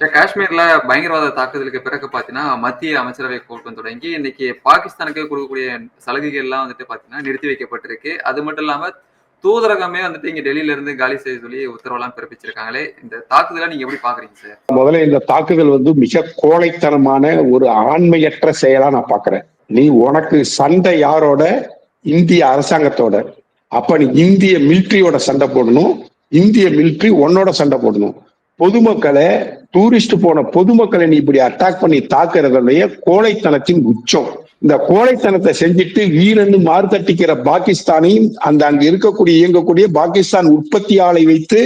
காஷ்மீர்ல பயங்கரவாத தாக்குதலுக்கு பிறகு பாத்தீங்கன்னா, மத்திய அமைச்சரவை கூட்டம் தொடங்கி, இன்னைக்கு பாகிஸ்தானுக்கு கொடுக்கக்கூடிய சலுகைகள் எல்லாம் வந்துட்டு பாத்தீங்கன்னா, நிறுத்தி வைக்கப்பட்டிருக்கு. அது மட்டும் இல்லாம, தூதரகமே வந்துட்டு இங்க டெல்லியில இருந்து காலி செய்ய சொல்லி உத்தரவெல்லாம் பிறப்பிச்சிருக்காங்களே! இந்த தாக்குதல நீங்க எப்படி பார்க்குறீங்க சார்? முதல்ல இந்த தாக்குதல் வந்து மிக கோழைத்தனமான ஒரு ஆண்மையற்ற செயலா நான் பாக்குறேன் நீ உனக்கு சண்டை யாரோட இந்திய அரசாங்கத்தோட அப்ப நீ இந்திய மிலிட்ரியோட சண்டை போடணும் இந்திய மிலிட்ரி உன்னோட சண்டை போடணும் பொதுமக்களை டூரிஸ்ட் போன பொதுமக்களை நீ இப்படி அட்டாக் பண்ணி தாக்குறதுடைய கோழைத்தனத்தின் உச்சம். இந்த கோழைத்தனத்தை செஞ்சுட்டு வீரன்னு மார்த்தட்டிக்கிற பாகிஸ்தானையும் அந்த அங்க இருக்கக்கூடிய இயங்கக்கூடிய பாகிஸ்தான் உற்பத்தி ஆலை வைத்து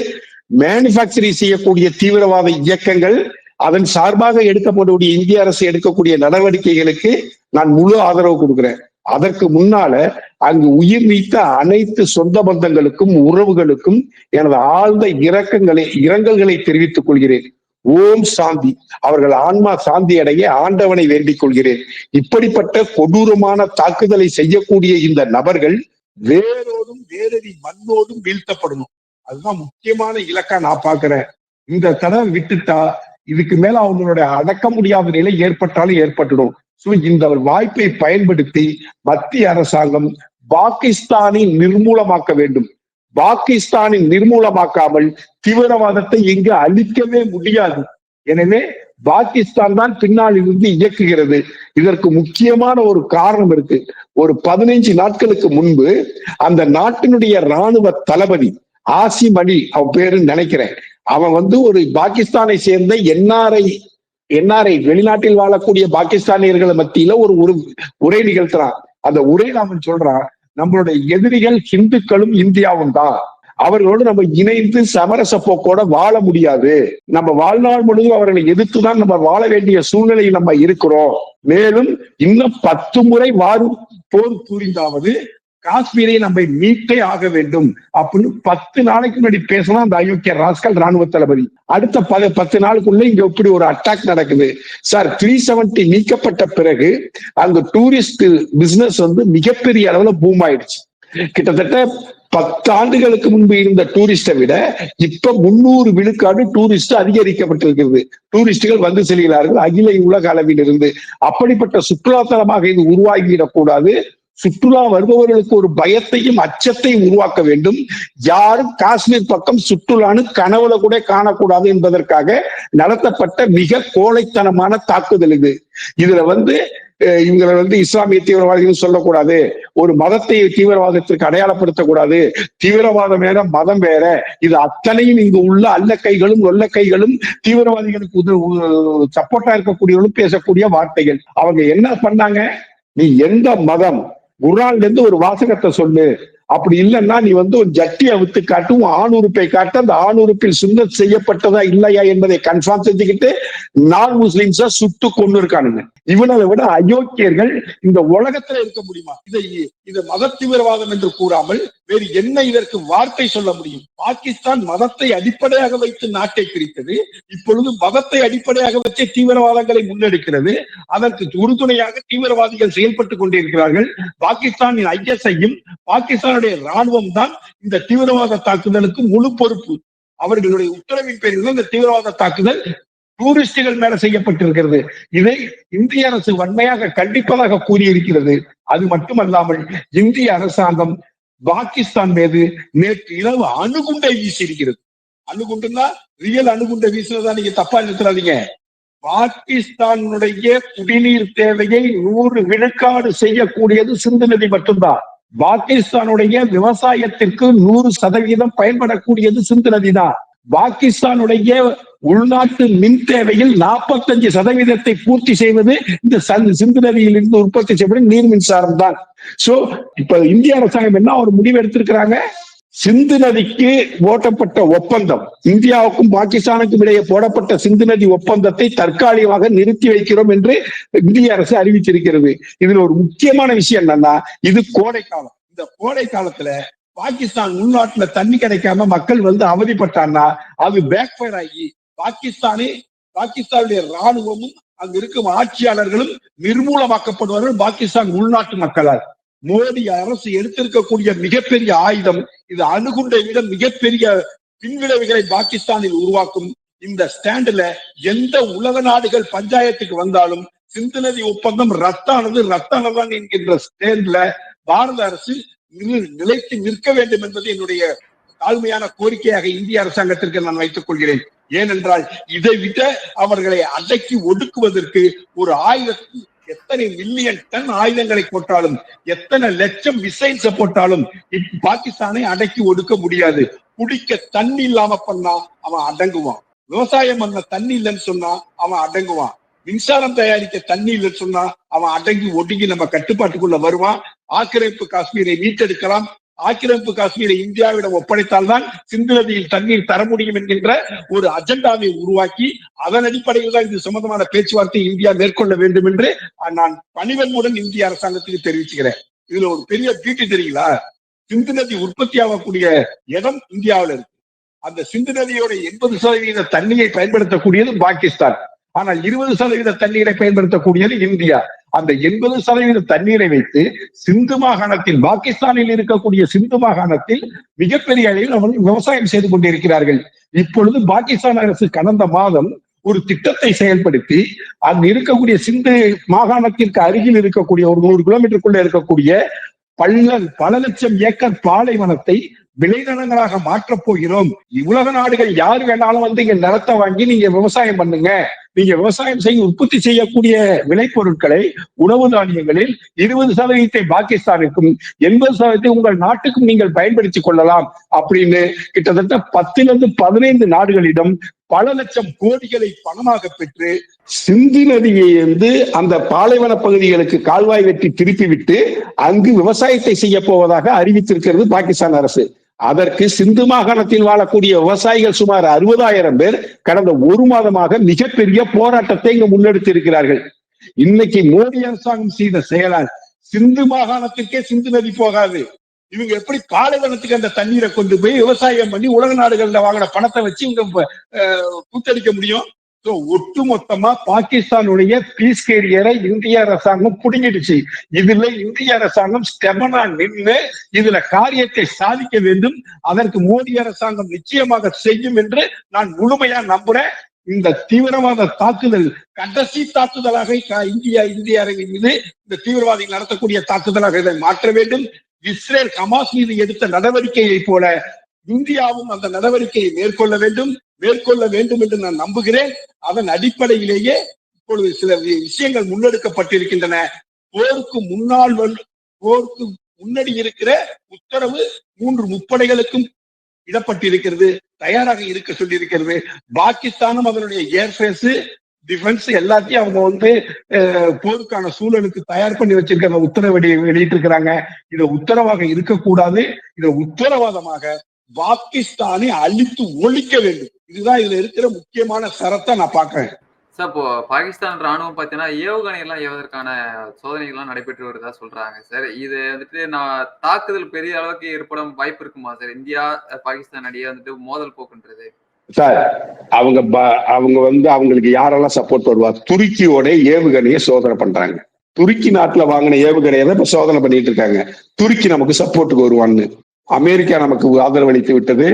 மேனுபேக்சரிங் செய்யக்கூடிய தீவிரவாத இயக்கங்கள் அதன் சார்பாக எடுக்கப்படக்கூடிய இந்திய அரசு எடுக்கக்கூடிய நடவடிக்கைகளுக்கு நான் முழு ஆதரவு கொடுக்கிறேன். அதற்கு முன்னால அங்கு உயிர் நீத்த அனைத்து சொந்த பந்தங்களுக்கும் உறவுகளுக்கும் எனது ஆழ்ந்த இரக்கங்களை இரங்கல்களை தெரிவித்துக் கொள்கிறேன். ஓம் சாந்தி. அவர்கள் ஆன்மா சாந்தி அடைய ஆண்டவனை வேண்டிக் கொள்கிறேன். இப்படிப்பட்ட கொடூரமான தாக்குதலை செய்யக்கூடிய இந்த நபர்கள் வேரோடும் வேரடி மண்ணோடும் வீழ்த்தப்படணும். அதுதான் முக்கியமான இலக்கா நான் பாக்குறேன் இந்த தடவை விட்டுட்டா இதுக்கு மேல அவங்களுடைய அடக்க முடியாத நிலை ஏற்பட்டாலும் ஏற்பட்டுடும். இந்த வாய்ப்பை பயன்படுத்தி மத்திய அரசாங்கம் பாகிஸ்தானை நிர்மூலமாக்க வேண்டும். பாகிஸ்தானை நிர்மூலமாக்காமல் தீவிரவாதத்தை இங்கு அழிக்கவே முடியாது. எனவே பாகிஸ்தான் தான் பின்னால் இருந்து இயக்குகிறது. இதற்கு முக்கியமான ஒரு காரணம் இருக்கு. ஒரு பதினைஞ்சு நாட்களுக்கு முன்பு அந்த நாட்டினுடைய ராணுவ தளபதி ஆசிம் அலி அவன் பேருன்னு நினைக்கிறேன். அவன் வந்து ஒரு பாகிஸ்தானை சேர்ந்த என்ஆர்ஐ என்ஆர்ஐ வெளிநாட்டில் வாழக்கூடிய பாகிஸ்தானியர்களை மத்தியில ஒரு ஒரு உரை நிகழ்த்துறான். அந்த உரையில அவன் சொல்றான் நம்மளுடைய எதிரிகள் ஹிந்துக்களும் இந்தியாவும் தான். அவர்களோடு நம்ம இணைந்து சமரச போக்கோட வாழ முடியாது. நம்ம வாழ்நாள் முழுவதும் அவர்களை எதிர்த்துதான் நம்ம வாழ வேண்டிய சூழ்நிலையில் நம்ம இருக்கிறோம். மேலும் இன்னும் பத்து முறை வாரு போர் புரிந்தாவது காஷ்மீரை நம்ம மீட்டே ஆக வேண்டும். அப்படின்னு பத்து நாளைக்கு முன்னாடி பேசலாம் அந்த அயோக்கிய ராஸ்கல் ராணுவ தளபதி. அடுத்த பத பத்து நாளுக்குள்ள இங்க இப்படி ஒரு அட்டாக் நடக்குது. சார் த்ரீ செவன்டி நீக்கப்பட்ட பிறகு அங்க டூரிஸ்ட் பிசினஸ் வந்து மிகப்பெரிய அளவுல பூம் ஆயிடுச்சு. கிட்டத்தட்ட பத்து ஆண்டுகளுக்கு முன்பு இருந்த டூரிஸ்டை விட இப்ப முன்னூறு விழுக்காடு டூரிஸ்ட் அதிகரிக்கப்பட்டிருக்கிறது. டூரிஸ்டுகள் வந்து செல்கிறார்கள். அகில உலக அளவில் இருந்து அப்படிப்பட்ட சுற்றுலாத்தலமாக இது உருவாகிவிடக் கூடாது. சுற்றுலா வருபவர்களுக்கு ஒரு பயத்தையும் அச்சத்தையும் உருவாக்க வேண்டும். யாரும் காஷ்மீர் பக்கம் சுற்றுலான்னு கனவுல கூட காணக்கூடாது என்பதற்காக நடத்தப்பட்ட மிக கோழைத்தனமான தாக்குதல் இது. இதுல வந்து இவங்களை வந்து இஸ்லாமிய தீவிரவாதிகள் சொல்லக்கூடாது. ஒரு மதத்தை தீவிரவாதத்திற்கு அடையாளப்படுத்தக்கூடாது. தீவிரவாதம் வேற மதம் வேற. இது அத்தனையும் இங்கு உள்ள அல்ல கைகளும் ஒல்ல கைகளும் தீவிரவாதிகளுக்கு சப்போர்ட்டா இருக்கக்கூடியவர்களும் பேசக்கூடிய வார்த்தைகள். அவங்க என்ன பண்ணாங்க? நீ எந்த மதம் குரான்ல இருந்து ஒரு வாசகத்தை சொல்லு. அப்படி இல்லைன்னா நீ வந்து ஒரு ஜட்டி அவுத்து காட்டு உன் ஆண் உறுப்பை காட்டு. அந்த ஆண் உறுப்பில் செய்யப்பட்டதா இல்லையா என்பதை கன்ஃபார்ம் செஞ்சுக்கிட்டு நான் முஸ்லிம்ஸா சுட்டு கொண்டு இருக்கானுங்க. இவனை விட அயோக்கியர்கள் இந்த உலகத்துல இருக்க முடியுமா? இதை இதை மத தீவிரவாதம் என்று கூறாமல் வேறு என்ன இதற்கு வார்த்தை சொல்ல முடியும்? பாகிஸ்தான் மதத்தை அடிப்படையாக வைத்து நாட்டை பிரித்தது இப்பொழுது மதத்தை அடிப்படையாக வச்சே தீவிரவாதங்களை முன்னெடுக்கிறது. அதற்கு உறுதுணையாக தீவிரவாதிகள் செயல்பட்டுக் கொண்டிருக்கிறார்கள். பாகிஸ்தானின் ஐஎஸ்ஐயும் பாகிஸ்தானுடைய ராணுவம் தான் இந்த தீவிரவாத தாக்குதலுக்கு முழு பொறுப்பு. அவர்களுடைய உத்தரவின் பேரில் இந்த தீவிரவாத தாக்குதல் டூரிஸ்டுகள் மேல செய்யப்பட்டிருக்கிறது. இதை இந்திய அரசு வன்மையாக கண்டிப்பதாக கூறியிருக்கிறது. அது மட்டுமல்லாமல் இந்திய அரசாங்கம் பாகிஸ்தான் மீது நேற்று இரவு அணுகுண்டை வீசியிருக்கிறது. அணுகுண்டுன்னா ரியல் அணுகுண்டை வீசுறதா நீங்க தப்பா நிறுத்துறாதீங்க பாகிஸ்தானுடைய குடிநீர் தேவையை நூறு விழுக்காடு செய்யக்கூடியது சிந்து நதி மட்டும்தான். பாகிஸ்தானுடைய விவசாயத்திற்கு நூறு சதவீதம் பயன்படக்கூடியது சிந்து நதி தான் பாகிஸ்தானுடைய உள்நாட்டு மின் தேவையில் நாற்பத்தஞ்சு சதவீதத்தை பூர்த்தி செய்வது இந்த சிந்து நதியில் இருந்து உற்பத்தி செய்யப்படும் நீர் மின்சாரம் தான். சோ இப்ப இந்திய அரசாங்கம் என்ன ஒரு முடிவு எடுத்திருக்கிறாங்க? சிந்து நதிக்கு ஓட்டப்பட்ட ஒப்பந்தம். இந்தியாவுக்கும் பாகிஸ்தானுக்கும் இடையே போடப்பட்ட சிந்து நதி ஒப்பந்தத்தை தற்காலிகமாக நிறுத்தி வைக்கிறோம் என்று இந்திய அரசு அறிவிச்சிருக்கிறது இதுல ஒரு முக்கியமான விஷயம் என்னன்னா இது கோடை காலம் இந்த கோடை காலத்துல பாகிஸ்தான் உள்நாட்டுல தண்ணி கிடைக்காம மக்கள் வந்து அவதிப்பட்டான்னா அது பேக்ஃபயர் ஆகி பாகிஸ்தானே பாகிஸ்தானுடைய ராணுவமும் அங்க இருக்கும் ஆட்சியாளர்களும் நிர்மூலமாக்கப்படுவார்கள் பாகிஸ்தான் உள்நாட்டு மக்களால். மோடி அரசு எடுத்திருக்கக்கூடிய மிகப்பெரிய ஆயுதம் இது அணுகுண்டை விட மிகப்பெரிய பின்விளைவுகளை பாகிஸ்தானில் உருவாக்கும் இந்த ஸ்டாண்டுல எந்த உலக நாடுகள் பஞ்சாயத்துக்கு வந்தாலும் சிந்து நதி ஒப்பந்தம் ரத்தானது ரத்தானதான் என்கின்ற ஸ்டாண்ட்ல பாரத அரசு நிலைத்து நிற்க வேண்டும் என்பது என்னுடைய தாழ்மையான கோரிக்கையாக இந்திய அரசாங்கத்திற்கு நான் வைத்துக் கொள்கிறேன். ஏனென்றால் இதை விட அவர்களை அடக்கி ஒடுக்குவதற்கு ஒரு ஆயுதத்தை எத்தனை மில்லியன் டன் ஆயுதங்களை போட்டாலும் எத்தனை லட்சம் மிசைல்ஸ் போட்டாலும் பாகிஸ்தானை அடக்கி ஒடுக்க முடியாது. குடிக்க தண்ணி இல்லாம பண்ணா அவன் அடங்குவான். விவசாயம் பண்ண தண்ணி இல்லைன்னு சொன்னா அவன் அடங்குவான். மின்சாரம் தயாரிக்க தண்ணி இல்லைன்னு சொன்னா அவன் அடங்கி ஒடுங்கி நம்ம கட்டுப்பாட்டுக்குள்ள வருவான். ஆக்கிரமிப்பு காஷ்மீரை மீட்டெடுக்கலாம். ஆக்கிரமிப்பு காஷ்மீரை இந்தியாவிடம் ஒப்படைத்தால்தான் சிந்து நதியில் தண்ணீர் தர முடியும் என்கின்ற ஒரு அஜெண்டாவை உருவாக்கி அதன் அடிப்படையில் தான் இது சம்பந்தமான பேச்சுவார்த்தை இந்தியா மேற்கொள்ள வேண்டும் என்று நான் பணிவன்முடன் இந்திய அரசாங்கத்துக்கு தெரிவிச்சுக்கிறேன். இதுல ஒரு பெரிய பீட்டு தெரியுங்களா? சிந்து நதி உற்பத்தி ஆகக்கூடிய இடம் இந்தியாவில் இருக்கு. அந்த சிந்து நதியோட எண்பது சதவீத தண்ணியை பயன்படுத்தக்கூடியது பாகிஸ்தான். ஆனால் இருபது சதவீத தண்ணீரை பயன்படுத்தக்கூடியது இந்தியா. அந்த எண்பது சதவீத தண்ணீரை வைத்து சிந்து மாகாணத்தில் பாகிஸ்தானில் இருக்கக்கூடிய சிந்து மாகாணத்தில் மிகப்பெரிய அளவில் அவர்கள் விவசாயம் செய்து கொண்டிருக்கிறார்கள். இப்பொழுது பாகிஸ்தான் அரசு கடந்த மாதம் ஒரு திட்டத்தை செயல்படுத்தி அங்கு இருக்கக்கூடிய சிந்து மாகாணத்திற்கு அருகில் இருக்கக்கூடிய ஒரு நூறு கிலோமீட்டருக்குள்ள இருக்கக்கூடிய பல பல லட்சம் ஏக்கர் பாலைவனத்தை விளைநிலங்களாக மாற்றப் போகிறோம். உலக நாடுகள் யார் வேணாலும் வந்து இங்க நிலத்தை வாங்கி நீங்க விவசாயம் பண்ணுங்க. நீங்க விவசாயம் செய்ய உற்பத்தி செய்யக்கூடிய விளைபொருட்களை உணவு தானியங்களில் இருபது சதவீதத்தை பாகிஸ்தானுக்கும் எண்பது சதவீதத்தை உங்கள் நாட்டுக்கும் நீங்கள் பயன்படுத்தி கொள்ளலாம் அப்படின்னு கிட்டத்தட்ட பத்திலிருந்து பதினைந்து நாடுகளிடம் பல லட்சம் கோடிகளை பணமாக பெற்று சிந்து நதியை வந்து அந்த பாலைவன பகுதிகளுக்கு கால்வாய் வெட்டி திருப்பி விட்டு அங்கு விவசாயத்தை செய்ய போவதாக அறிவித்திருக்கிறது பாகிஸ்தான் அரசு. அதற்கு சிந்து மாகாணத்தில் வாழக்கூடிய விவசாயிகள் சுமார் அறுபதாயிரம் பேர் கடந்த ஒரு மாதமாக மிகப்பெரிய போராட்டத்தை இங்கு முன்னெடுத்து இருக்கிறார்கள் இன்னைக்கு மோடி அரசாங்கம் செய்த செயலால் சிந்து மாகாணத்திற்கே சிந்து நதி போகாது. இவங்க எப்படி பாலைவனத்துக்கு அந்த தண்ணீரை கொண்டு போய் விவசாயம் பண்ணி உலக நாடுகள்ல வாங்கின பணத்தை வச்சு இவங்க கூத்தடிக்க முடியும்? So, ஒட்டுமொத்தமா பாகிஸ்தானுடைய பீஸ் கேரியரை இந்திய அரசாங்கம் புடுங்கிடுச்சு. இதுல இந்திய அரசாங்கம் ஸ்டெபனா நின்று இதுல காரியத்தை சாதிக்க வேண்டும். அதற்கு மோடி அரசாங்கம் நிச்சயமாக செய்யும் என்று நான் முழுமையா நம்புறேன். இந்த தீவிரவாத தாக்குதல் கடைசி தாக்குதலாக இந்தியா இந்திய அரங்கின் மீது இந்த தீவிரவாதிகள் நடத்தக்கூடிய தாக்குதலாக இதை மாற்ற வேண்டும். இஸ்ரேல் ஹமாஸ் மீது எடுத்த நடவடிக்கையை போல இந்தியாவும் அந்த நடவடிக்கையை மேற்கொள்ள வேண்டும். மேற்கொள்ள வேண்டும் என்று நான் நம்புகிறேன். அதன் அடிப்படையிலேயே இப்பொழுது சில விஷயங்கள் முன்னெடுக்கப்பட்டிருக்கின்றன. போருக்கு முன்னாள் வந்து- போருக்கு முன்னாடி இருக்கிற உத்தரவு மூன்று முப்படைகளுக்கும் இடப்பட்டிருக்கிறது தயாராக இருக்க சொல்லியிருக்கிறது. பாகிஸ்தானும் அதனுடைய ஏர்ஃபேஸ் டிஃபென்ஸ் எல்லாத்தையும் அவங்க வந்து போருக்கான சூழலுக்கு தயார் பண்ணி வச்சிருக்கிற அந்த உத்தரவை வெளியிட்டு இருக்கிறாங்க இது உத்தரவாக இருக்கக்கூடாது. இதை உத்தரவாதமாக பாகிஸ்தானை அழித்து ஒழிக்க வேண்டும். இதுதான் இதுல இருக்கிற முக்கியமான சரத்தை நான் பாக்குறேன் சார் இப்போ பாகிஸ்தான் ராணுவம் பார்த்தீங்கன்னா ஏவுகணை எல்லாம் ஏவதற்கான சோதனைகள் எல்லாம் நடைபெற்று வருதா சொல்றாங்க சார். இது வந்துட்டு நான் தாக்குதல் பெரிய அளவுக்கு ஏற்படும் வாய்ப்பு இருக்குமா சார்? இந்தியா பாகிஸ்தான் இடையே வந்துட்டு மோதல் போக்குன்றது. சார் அவங்க அவங்க வந்து அவங்களுக்கு யாரெல்லாம் சப்போர்ட் வருவா? துருக்கியோட ஏவுகணையை சோதனை பண்றாங்க. துருக்கி நாட்டுல வாங்கின ஏவுகணையை தான் இப்ப சோதனை பண்ணிட்டு இருக்காங்க. துருக்கி நமக்கு சப்போர்ட்டுக்கு வருவான்னு. அமெரிக்கா நமக்கு ஆதரவளித்து விட்டது.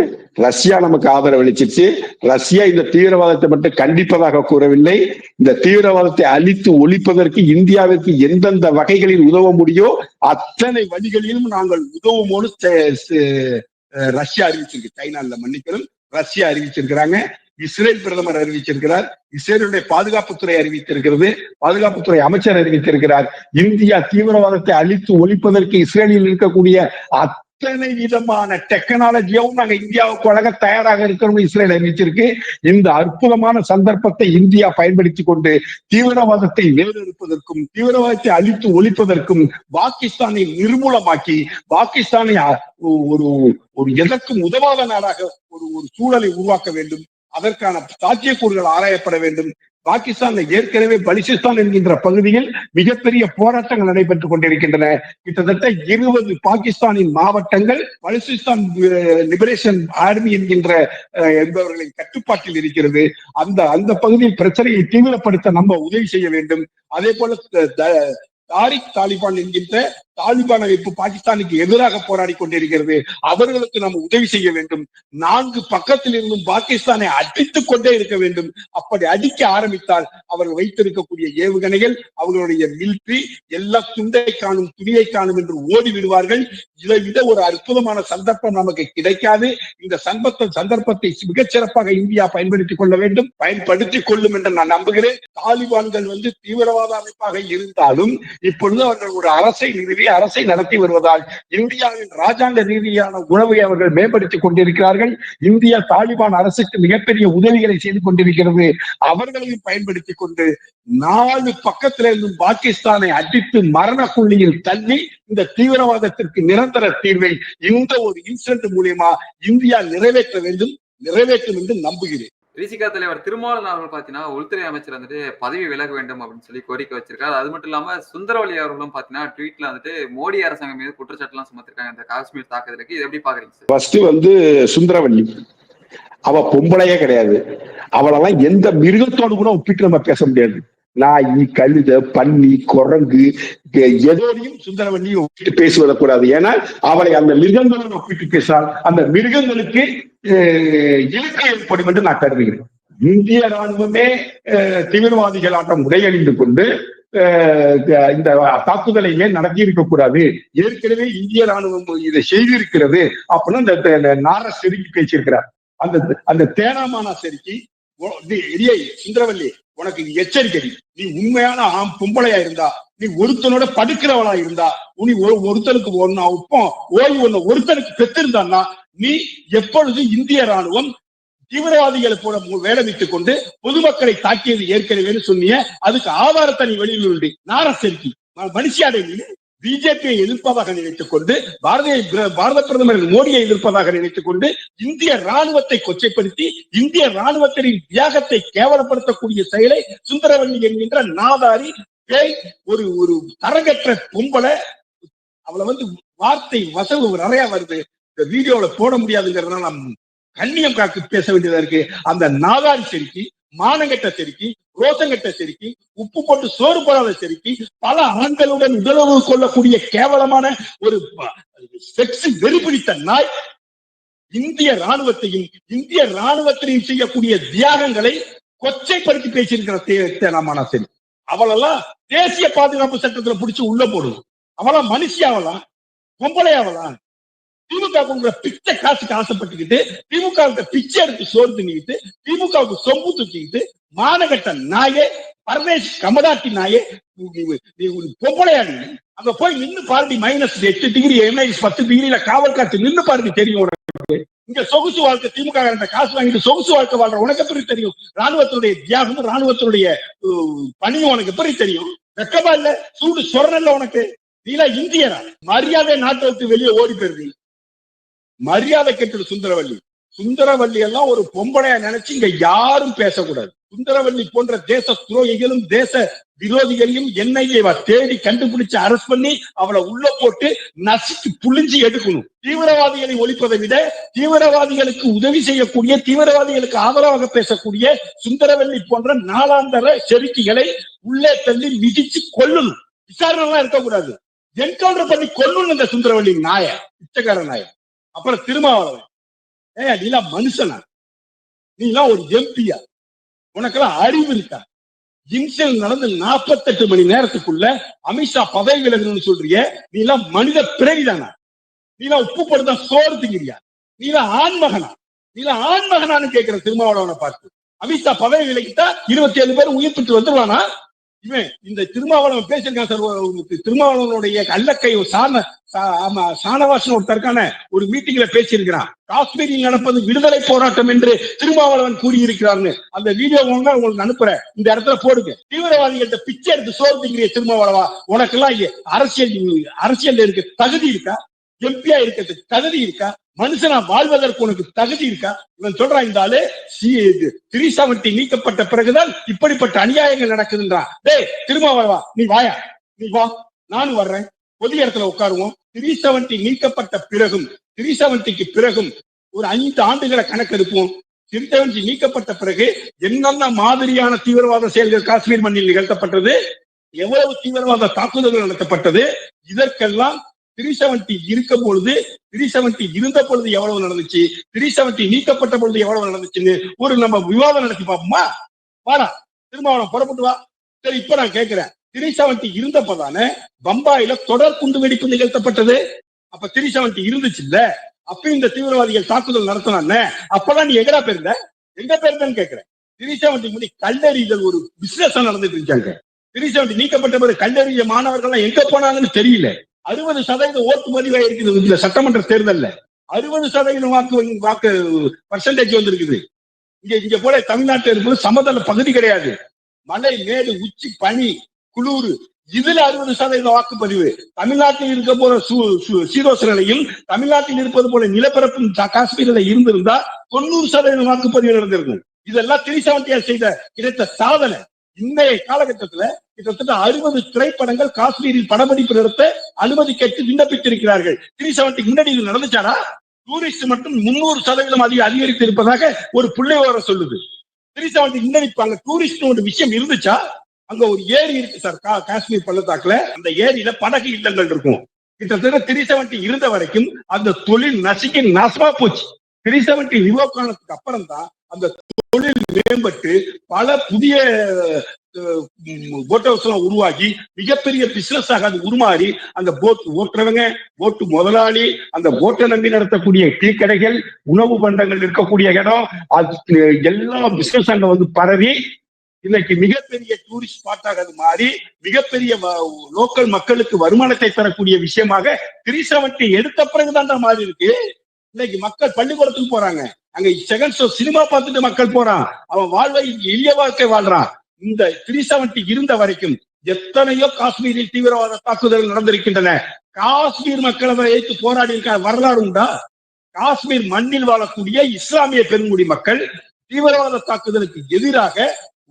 ரஷ்யா நமக்கு ஆதரவளிச்சிருச்சு ரஷ்யா இந்த தீவிரவாதத்தை மட்டும் கண்டிப்பதாக கூறவில்லை. இந்த தீவிரவாதத்தை அழித்து ஒழிப்பதற்கு இந்தியாவிற்கு எந்தெந்த வகைகளில் உதவ முடியோ அத்தனை வழிகளிலும் நாங்கள் உதவுமோன்னு ரஷ்யா அறிவிச்சிருக்கு. சைனால மன்னிக்கணும். ரஷ்யா அறிவிச்சிருக்கிறாங்க. இஸ்ரேல் பிரதமர் அறிவிச்சிருக்கிறார். இஸ்ரேலுடைய பாதுகாப்புத்துறை அறிவித்திருக்கிறது. பாதுகாப்புத்துறை அமைச்சர் அறிவித்திருக்கிறார். இந்தியா தீவிரவாதத்தை அழித்து ஒழிப்பதற்கு இஸ்ரேலில் இருக்கக்கூடிய அத்தனை விதமான டெக்னாலஜியும் நாங்க இந்தியாவுக்கு வழங்க தயாராக இருக்கிறோம் இஸ்ரேல் அறிவிச்சிருக்கு. இந்த அற்புதமான சந்தர்ப்பத்தை இந்தியா பயன்படுத்தி கொண்டு தீவிரவாதத்தை வேறெடுப்பதற்கும் தீவிரவாதத்தை அழித்து ஒழிப்பதற்கும் பாகிஸ்தானை நிர்மூலமாக்கி பாகிஸ்தானை ஒரு ஒரு எதற்கும் உதவாத நாடாக ஒரு ஒரு சூழலை உருவாக்க வேண்டும். அதற்கான சாத்தியக்கூறுகள் ஆராயப்பட வேண்டும். பாகிஸ்தான்ல ஏற்கனவே பலிசிஸ்தான் என்கின்ற பகுதியில் மிகப்பெரிய போராட்டங்கள் நடைபெற்றுக் கொண்டிருக்கின்றன. கிட்டத்தட்ட இருபது பாகிஸ்தானின் மாவட்டங்கள் பலிசிஸ்தான் லிபரேஷன் ஆர்மி என்கின்ற அஹ், என்பவர்களின் கட்டுப்பாட்டில் இருக்கிறது. அந்த அந்த பகுதியில் பிரச்சனையை தீவிரப்படுத்த நம்ம உதவி செய்ய வேண்டும். அதே போல த- த- தாரிக் தாலிபான் என்கின்ற தாலிபான் அமைப்பு பாகிஸ்தானுக்கு எதிராக போராடி கொண்டிருக்கிறது. அவர்களுக்கு நம்ம உதவி செய்ய வேண்டும். நான்கு பக்கத்தில் இருந்தும் பாகிஸ்தானை அடித்துக் கொண்டே இருக்க வேண்டும். அப்படி அடிக்க ஆரம்பித்தால் அவர்கள் வைத்திருக்கக்கூடிய ஏவுகணைகள் அவர்களுடைய மில்ட்ரி எல்லா துண்டை காணும் துணியை காணும் என்று ஓடி விடுவார்கள். இதை விட ஒரு அற்புதமான சந்தர்ப்பம் நமக்கு கிடைக்காது. இந்த சந்தர்ப்ப சந்தர்ப்பத்தை மிகச்சிறப்பாக இந்தியா பயன்படுத்திக் கொள்ள வேண்டும். பயன்படுத்திக் கொள்ளும் என்று நான் நம்புகிறேன். தாலிபான்கள் வந்து தீவிரவாத அமைப்பாக இருந்தாலும் இப்பொழுது அவர்கள் ஒரு அரசை நிறுவி அரசை நடத்தி வருவதால் இந்தியாவின் ராஜாங்க ரீதியான உணவை அவர்கள் மேம்படுத்திக் கொண்டிருக்கிறார்கள். இந்தியா தாலிபான் அரசுக்கு மிகப்பெரிய உதவிகளை செய்து கொண்டிருக்கிறது. அவர்களையும் பயன்படுத்திக் கொண்டு நாலு பக்கத்தில இருந்தும் பாகிஸ்தானை அடித்து மரண குள்ளியில் தள்ளி இந்த தீவிரவாதத்திற்கு நிரந்தர தீர்வை இந்த ஒரு இன்சிடென்ட் மூலியமா இந்தியா நிறைவேற்ற வேண்டும் நிறைவேற்றும் என்று நம்புகிறேன். விசிகா தலைவர் திருமாவளவன் அவர்கள் பாத்தீங்கன்னா உள்துறை அமைச்சர் வந்துட்டு பதவி விலக வேண்டும் அப்படின்னு சொல்லி கோரிக்கை வச்சிருக்காரு. அது மட்டும் இல்லாம சுந்தரவல்லி அவர்களும் பாத்தீங்கன்னா ட்வீட்ல வந்துட்டு மோடி அரசாங்கம் மீது குற்றச்சாட்டு எல்லாம் சுமத்திருக்காங்க. இந்த காஷ்மீர் தாக்குதலுக்கு. இது எப்படி பாக்குறீங்க ஃபர்ஸ்ட் வந்து சுந்தரவல்லி. அவ பொம்பளையே கிடையாது. அவளெல்லாம் எந்த மிருகத்தோடு கூட ஒப்பிட்டு நம்ம பேச முடியாது. நாய் கழுத பன்னி குரங்கு எ- எதோடையும் சுந்தரவல்லி ஒப்பிட்டு பேசுவதக்கூடாது ஏன்னா அவளை அந்த மிருகங்களுடன் ஒப்பிட்டு பேசினால் அந்த மிருகங்களுக்கு இலக்கு ஏற்படும் என்று நான் கருதுகிறேன். இந்திய ராணுவமே அஹ், தீவிரவாதிகளாட்டம் உடையணிந்து கொண்டு இந்த தாக்குதலை ஏன் நடத்தி இருக்க கூடாது? ஏற்கனவே இந்திய ராணுவம் இதை செய்திருக்கிறது அப்படின்னு இந்த நார செருக்கி பேசியிருக்கிறார். அந்த அந்த தேனாமானா செருக்கி சுந்தரவல்லி உனக்கு இது எச்சரிக்கை. நீ உண்மையான ஆம் பொம்பளையா இருந்தா நீ ஒருத்தனோட படுக்கிறவளா இருந்தா நீ ஒரு- ஒருத்தனுக்கு ஒன்னா உப்பம் ஓய்வு ஒண்ணு ஒருத்தனுக்கு பெற்றிருந்தான்னா நீ எப்பொழுது இந்திய ராணுவம் தீவிரவாதிகளை போல வேடமிட்டுக் கொண்டு பொதுமக்களை தாக்கியது ஏற்கனவே சொன்னிய அதுக்கு ஆதாரத்தை நீ வெளியில் நாரசெருக்கி மனுஷியாடை நீ. பிஜேபியை எதிர்ப்பதாக நினைத்துக் கொண்டு பாரதிய பாரத பிரதமர் மோடியை எதிர்ப்பதாக நினைத்துக் கொண்டு இந்திய ராணுவத்தை கொச்சைப்படுத்தி இந்திய ராணுவத்தின் தியாகத்தை கேவலப்படுத்தக்கூடிய செயலை சுந்தரவல்லி என்கின்ற நாதாரி பேய் ஒரு ஒரு தரகற்ற பொம்பளை அவளை வந்து வார்த்தை வசவு நிறைய வருது. இந்த வீடியோல போட முடியாதுங்கிறதுனால நான் கண்ணியம் காக்கு பேச வேண்டியதா இருக்கு. அந்த நாதாரி செலுத்தி மானங்கட்ட செருக்கி ரோசங்கட்ட செருக்கி உப்பு போட்டு சோறு போடாத செருக்கி பல ஆண்களுடன் உடலுறவு கொள்ளக்கூடிய கேவலமான ஒரு செக்ஸ் வெறி பிடித்த நாய் இந்திய ராணுவத்தையும் இந்திய ராணுவத்திலையும் செய்யக்கூடிய தியாகங்களை கொச்சைப்படுத்தி பேசியிருக்கிற தே- தேனாமானா சரி அவளெல்லாம் தேசிய பாதுகாப்பு சட்டத்துல புடிச்சு உள்ள போடுவோம் அவளாம் மனுஷியாவலாம் பொம்பளையாவலாம் திமுக பிச்சை காசுக்கு ஆசைப்பட்டுக்கிட்டு திமுக பிச்சை எடுத்து சோறு தின்னிக்கிட்டு திமுகவுக்கு சொம்பு தூக்கிக்கிட்டு மானகட்ட நாயே பரதேஷ் கமதாட்டி நாயே ஒரு பொம்பளையா அங்க போய் நின்னு பாருடி மைனஸ் எட்டு டிகிரி என்ஐஎஸ் பத்து டிகிரியில காவல் காத்து நின்னு பாருடி தெரியும் உனக்கு. இங்க சொகுசு வாழ்க்கை திமுக காசு வாங்கிட்டு சொகுசு வாழ்க்கை வாழ்ற உனக்கு எப்படி தெரியும்? ராணுவத்தினுடைய தியாகமும் ராணுவத்தினுடைய பணியும் உனக்கு எப்படி தெரியும்? வெக்கமா இல்ல சூடு சொரணல்ல உனக்கு. நீலா இந்தியரா? மரியாதை நாட்டை விட்டு வெளியே ஓடி போயிருந்தீங்க மரியாதை கெட்டது சுந்தரவல்லி. சுந்தரவல்லி எல்லாம் ஒரு பொம்பளையா நினைச்சு இங்க யாரும் பேசக்கூடாது. சுந்தரவல்லி போன்ற தேச துரோகிகளும் தேச விரோதிகளையும் என்ஐஏ தேடி கண்டுபிடிச்சு அரெஸ்ட் பண்ணி அவளை உள்ள போட்டு நசுக்கி புளிஞ்சு எடுக்கணும். தீவிரவாதிகளை ஒழிப்பதை விட தீவிரவாதிகளுக்கு உதவி செய்யக்கூடிய தீவிரவாதிகளுக்கு ஆதரவாக பேசக்கூடிய சுந்தரவல்லி போன்ற நாளாந்தர செருக்கிகளை உள்ளே தள்ளி மிதிச்சு கொல்லணும். விசாரணை எல்லாம் இருக்கக்கூடாது. என்கவுண்டர் பண்ணி கொல்லணும் இந்த சுந்தரவல்லி நாய. பிச்சைக்கார நாய. அப்புறம் திருமாவளவன். ஏ நீலாம் மனுஷனா? நீலாம் ஒரு எம்பியா? உனக்கெல்லாம் அறிவு இருக்கா? இம்சல் நடந்து நாற்பத்தெட்டு மணி நேரத்துக்குள்ள அமித்ஷா பதவி விலகணும்னு சொல்றிய நீலாம் மனித பிறவிதானா நீலாம் உப்பு போட்டு சோறு திங்கிறியா நீலாம் ஆண்மகனா? நீலாம் ஆண்மகனான்னு கேட்கிற திருமாவளவனை பார்த்து அமித்ஷா பதவி விலகிட்டா இருபத்தி ஏழு பேர் உயிர் பெற்று வந்துருவானா? இவன் இந்த திருமாவளவன் பேசியிருக்கான் சார் திருமாவளவனுடைய கள்ளக்கை சாண ஆமா சாணவாசன் ஒருத்தருக்கான ஒரு மீட்டிங்ல பேசியிருக்கிறான். காஷ்மீரில் நடப்பது விடுதலை போராட்டம் என்று திருமாவளவன் கூறியிருக்கிறார்னு. அந்த வீடியோ வாங்க உங்களுக்கு அனுப்புறேன். இந்த இடத்துல போடுங்க. தீவிரவாதிகள்ட்ட பிச்சை எடுத்து சோறு திங்கிறிய திருமாவளவா? உனக்கெல்லாம் இங்க அரசியல் அரசியல் இருக்கு. தகுதி இருக்கா? எம்பியா இருக்கிறதுக்கு தகுதி இருக்கா? மனுஷனா வாழ்வதற்கு உனக்கு தகுதி இருக்கா? இவன் சொல்றான் இந்த ஆளு த்ரீ செவன்டி நீக்கப்பட்ட பிறகுதான் இப்படிப்பட்ட அநியாயங்கள் நடக்குதுன்றான். டேய் திருமாவளவா நீ வாயா? நீ வா. நானும் வர்றேன். பொது இடத்துல உட்காருவோம். த்ரீ செவன்டி நீக்கப்பட்ட பிறகும் த்ரீ செவன்டிக்கு பிறகும் ஒரு ஐந்து ஆண்டுகளை கணக்கெடுப்போம். த்ரீ செவன்டி நீக்கப்பட்ட பிறகு என்னென்ன மாதிரியான தீவிரவாத செயல்கள் காஷ்மீர் மண்ணில் நிகழ்த்தப்பட்டது? எவ்வளவு தீவிரவாத தாக்குதல்கள் நடத்தப்பட்டது? இதற்கெல்லாம் த்ரீ செவன்டி இருக்கும் பொழுது த்ரீ செவன்டி இருந்த பொழுது எவ்வளவு நடந்துச்சு? த்ரீ செவன்டி நீக்கப்பட்ட பொழுது எவ்வளவு நடந்துச்சுன்னு ஒரு நம்ம விவாதம் நடத்தி பார்ப்போமா? வாடா திருமாவளம் புறப்பட்டு வா. சரி இப்ப நான் கேட்கிறேன். த்ரீ செவன்டி இருந்தப்பதானே பம்பாயில தொடர் குண்டு வெடிப்பு நிகழ்த்தப்பட்டது. அப்ப த்ரீ செவன்டி இருந்துச்சு இல்ல அப்ப இந்த தீவிரவாதிகள் தாக்குதல் நடத்தினானே. அப்பதான் நீ எங்கடா போயிருந்த? எங்க போயிருந்தேன்னு கேட்கிறேன். த்ரீ செவன்டி முடி கல்லறிதல் ஒரு பிசினஸ் நடந்துட்டு இருக்காங்க த்ரீ செவன்டி நீக்கப்பட்ட பிறகு கல்லறிய மாணவர்கள்லாம் எங்க போனாங்கன்னு தெரியல. அறுபது சதவீத ஓட்டு பதிவாக இருக்குது இந்த சட்டமன்ற தேர்தல்ல. அறுபது சதவீதம் வாக்கு வாக்கு பர்சன்டேஜ் வந்திருக்குது. இங்க இங்க போல தமிழ்நாட்டில் இருப்பது சமதள பகுதி கிடையாது. மலை மேடு உச்சி பனி குளூர் இதுல அறுபது சதவீத வாக்குப்பதிவு. தமிழ்நாட்டில் இருக்க போற சீரோச சு- நிலையில் தமிழ்நாட்டில் இருப்பது போல நிலப்பரப்பும் காஷ்மீர்ல இருந்திருந்தா தொண்ணூறு சதவீதம் வாக்குப்பதிவு நடந்திருக்கும். இதெல்லாம் த்ரீ செய்த கிடைத்த சாதனை. இன்றைய காலகட்டத்துல கிட்டத்தட்ட அறுபது திரைப்படங்கள் காஷ்மீரில் படப்பிடிப்பு நிறுத்த அனுமதி கேட்டு விண்ணப்பித்திருக்கிறார்கள். த்ரீ செவன்டிக்கு முன்னாடி இது நடந்துச்சாரா டூரிஸ்ட் மட்டும் முன்னூறு சதவீதம் அதிக அதிகரித்து இருப்பதாக ஒரு புள்ளி சொல்லுது. த்ரீ செவன்டி முன்னாடி அங்க டூரிஸ்ட் ஒரு விஷயம் இருந்துச்சா? அங்க ஒரு ஏரி இருக்கு சார் காஷ்மீர் பள்ளத்தாக்குல. அந்த ஏரியில படகு இல்லங்கள் இருக்கும். கிட்டத்தட்ட த்ரீ செவன்டி இருந்த வரைக்கும் அந்த தொழில் நசுக்கி நாசமா போச்சு. த்ரீ செவன்டி ரிவோக் ஆனதுக்கு அப்புறம் தான் அந்த தொழில் மேம்பட்டு பல புதிய போட் ஹவுஸ் எல்லாம் உருவாகி மிகப்பெரிய பிசினஸ் ஆக அது உருமாறி அந்த போட் ஓட்டுறவங்க போட்டு முதலாளி அந்த போட்டை நம்பி நடத்தக்கூடிய டீ கடைகள் உணவு பண்டங்கள் இருக்கக்கூடிய இடம் அது எல்லா பிசினஸ் அங்க வந்து பரவி இன்னைக்கு மிகப்பெரிய டூரிஸ்ட் ஸ்பாட்டாக அது மாறி மிகப்பெரிய லோக்கல் மக்களுக்கு வருமானத்தை தரக்கூடிய விஷயமாக த்ரீ செவன்டி எடுத்த பிறகுதான் தான் மாறி இருக்கு. இன்னைக்கு மக்கள் பள்ளிக்கூடத்துக்கு போறாங்க. அங்க செகண்ட் ஷோ சினிமா பார்த்துட்டு மக்கள் போறான். அவன் வாழ்வை எளிய வாழ்க்கை வாழ்றான். இந்த த்ரீ செவன்டி இருந்த வரைக்கும் எத்தனையோ காஷ்மீரில் தீவிரவாத தாக்குதல்கள் நடந்திருக்கின்றன. காஷ்மீர் மக்களை ஏற்று போராடி இருக்க வரலாறு உண்டா? காஷ்மீர் மண்ணில் வாழக்கூடிய இஸ்லாமிய பெருங்குடி மக்கள் தீவிரவாத தாக்குதலுக்கு எதிராக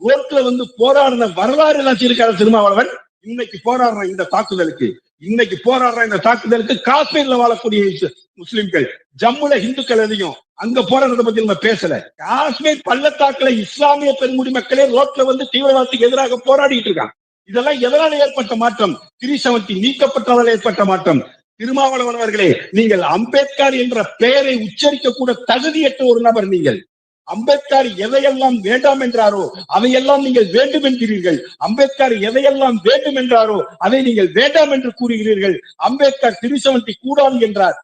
ரோட்ல வந்து போராடின வரலாறு எல்லாம் இருக்காத திருமாவளவன். இன்னைக்கு போராடுற இந்த தாக்குதலுக்கு இன்னைக்கு போராடுற இந்த தாக்குதலுக்கு காஷ்மீர்ல வாழக்கூடிய முஸ்லிம்கள் ஜம்முல இந்துக்கள் எதையும் அங்க போராடுறத பத்தி நம்ம பேசல. காஷ்மீர் பள்ளத்தாக்குல இஸ்லாமிய பெருங்குடி மக்களே ரோட்ல வந்து தீவிரவாதத்துக்கு எதிராக போராடிட்டு இருக்காங்க. இதெல்லாம் எதனால ஏற்பட்ட மாற்றம்? த்ரீ செவன்டி நீக்கப்பட்டதால் ஏற்பட்ட மாற்றம். திருமாவளவன் அவர்களே நீங்கள் அம்பேத்கர் என்ற பெயரை உச்சரிக்க கூட தகுதியற்ற ஒரு நபர் நீங்கள். அம்பேத்கர் எதையெல்லாம் வேண்டாம் என்றாரோ அவையெல்லாம் நீங்கள் வேண்டும் என்கிறீர்கள். அம்பேத்கர் எதையெல்லாம் வேண்டும் என்றாரோ அதை நீங்கள் வேண்டாம் என்று கூறுகிறீர்கள். அம்பேத்கர் த்ரீ செவன்டி கூடாது என்றார்.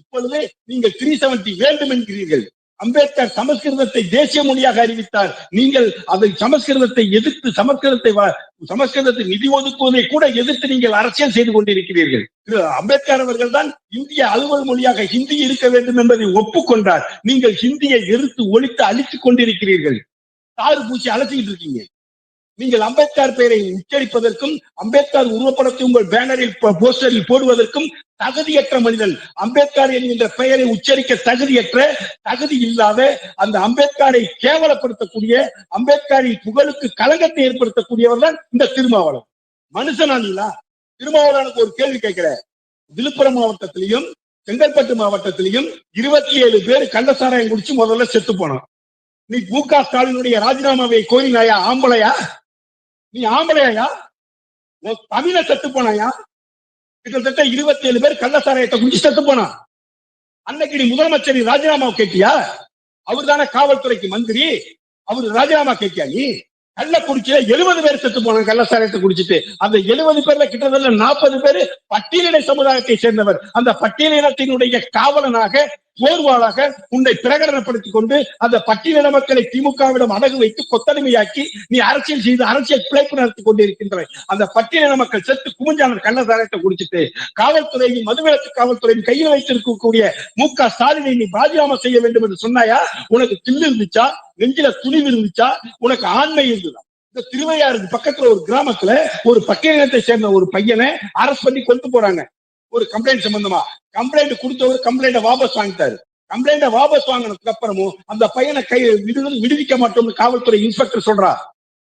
இப்பொழுது நீங்கள் த்ரீ செவன்டி வேண்டும் என்கிறீர்கள். அம்பேத்கர் சமஸ்கிருதத்தை தேசிய மொழியாக அறிவித்தார். நீங்கள் அதை சமஸ்கிருதத்தை எதிர்த்து சமஸ்கிருதத்தை சமஸ்கிருதத்தை நிதி ஒதுக்குவதை கூட எதிர்த்து நீங்கள் அரசியல் செய்து கொண்டிருக்கிறீர்கள். திரு அம்பேத்கர் அவர்கள் தான் இந்திய அலுவல் மொழியாக ஹிந்தி இருக்க வேண்டும் என்பதை ஒப்புக்கொண்டார். நீங்கள் ஹிந்தியை எதிர்த்து ஒழித்து அழித்துக் கொண்டிருக்கிறீர்கள். தாறு பூச்சி அழைச்சிக்கிட்டு இருக்கீங்க. நீங்கள் அம்பேத்கர் பெயரை உச்சரிப்பதற்கும் அம்பேத்கர் உருவப்படத்தை உங்கள் பேனரில் போஸ்டரில் போடுவதற்கும் தகுதியற்ற மனிதன். அம்பேத்கர் என்கின்ற பெயரை உச்சரிக்க தகுதியற்ற தகுதி இல்லாத அந்த அம்பேத்கரை கேவலப்படுத்தக்கூடிய அம்பேத்கரின் புகழுக்கு கலங்கத்தை ஏற்படுத்தக்கூடியவர் தான் இந்த திருமாவளவன். மனுஷனானீங்களா திருமாவளவனுக்கு ஒரு கேள்வி கேட்கிறேன் விழுப்புரம் மாவட்டத்திலையும் செங்கல்பட்டு மாவட்டத்திலையும் இருபத்தி ஏழு பேர் கள்ளசாராயம் குடிச்சு முதல்ல செத்து போனான். நீ மு க ஸ்டாலினுடைய ராஜினாமாவை கோரினாயா ஆம்பளையா? நீ ஆம்பளையா தமிழ செத்து போனாயா? கிட்டத்தட்ட இருபத்தி ஏழு பேர் கள்ளசாராயத்தை குடிச்சு செத்து போனான். அன்னைக்கு நீ முதலமைச்சர் ராஜினாமா கேட்டியா? அவர் தானே காவல்துறைக்கு மந்திரி. அவர் ராஜினாமா கேட்டியா நீ? கள்ள குடிச்சு எழுபது பேர் செத்து போனாங்க கள்ளசாராயத்தை குடிச்சிட்டு. அந்த எழுபது பேர்ல கிட்டத்தட்ட நாற்பது பேர் பட்டியலின சமுதாயத்தை சேர்ந்தவர். அந்த பட்டியலினத்தினுடைய காவலனாக போர்வாளாக உன்னை பிரகடனப்படுத்திக் கொண்டு அந்த பட்டியலின மக்களை திமுகவிடம் அடகு வைத்து கொத்தடிமையாக்கி நீ அரசியல் செய்து அரசியல் பிழைப்பு நடத்தி கொண்டிருக்கின்றன அந்த பட்டியலின மக்கள் செத்து குமிஞ்சான கள்ளசாரத்தை குடிச்சிட்டு காவல்துறையும் மதுவிலக்கு காவல்துறையும் கையில் வைத்திருக்கக்கூடிய மு க ஸ்டாலினை நீ ராஜினாமா செய்ய வேண்டும் என்று சொன்னாயா? உனக்கு தில்லு இருந்துச்சா? நெஞ்சில துணிவு இருந்துச்சா? உனக்கு ஆண்மை இருந்ததா? இந்த திருவையாறு பக்கத்துல ஒரு கிராமத்துல ஒரு பட்டியலினத்தை சேர்ந்த ஒரு பையனை அரசு பண்ணி கொண்டு போறாங்க. ஒரு கம்ப்ளைண்ட் சம்பந்தமா? கம்ப்ளைண்ட் கொடுத்தவர் கம்ப்ளைண்ட வாபஸ் வாங்கிட்டாரு. கம்ப்ளைண்ட வாபஸ் வாங்கினதுக்கு அப்புறமும் அந்த பையனை கை விடுதல் விடுவிக்க மாட்டோம்னு காவல்துறை இன்ஸ்பெக்டர் சொல்றா.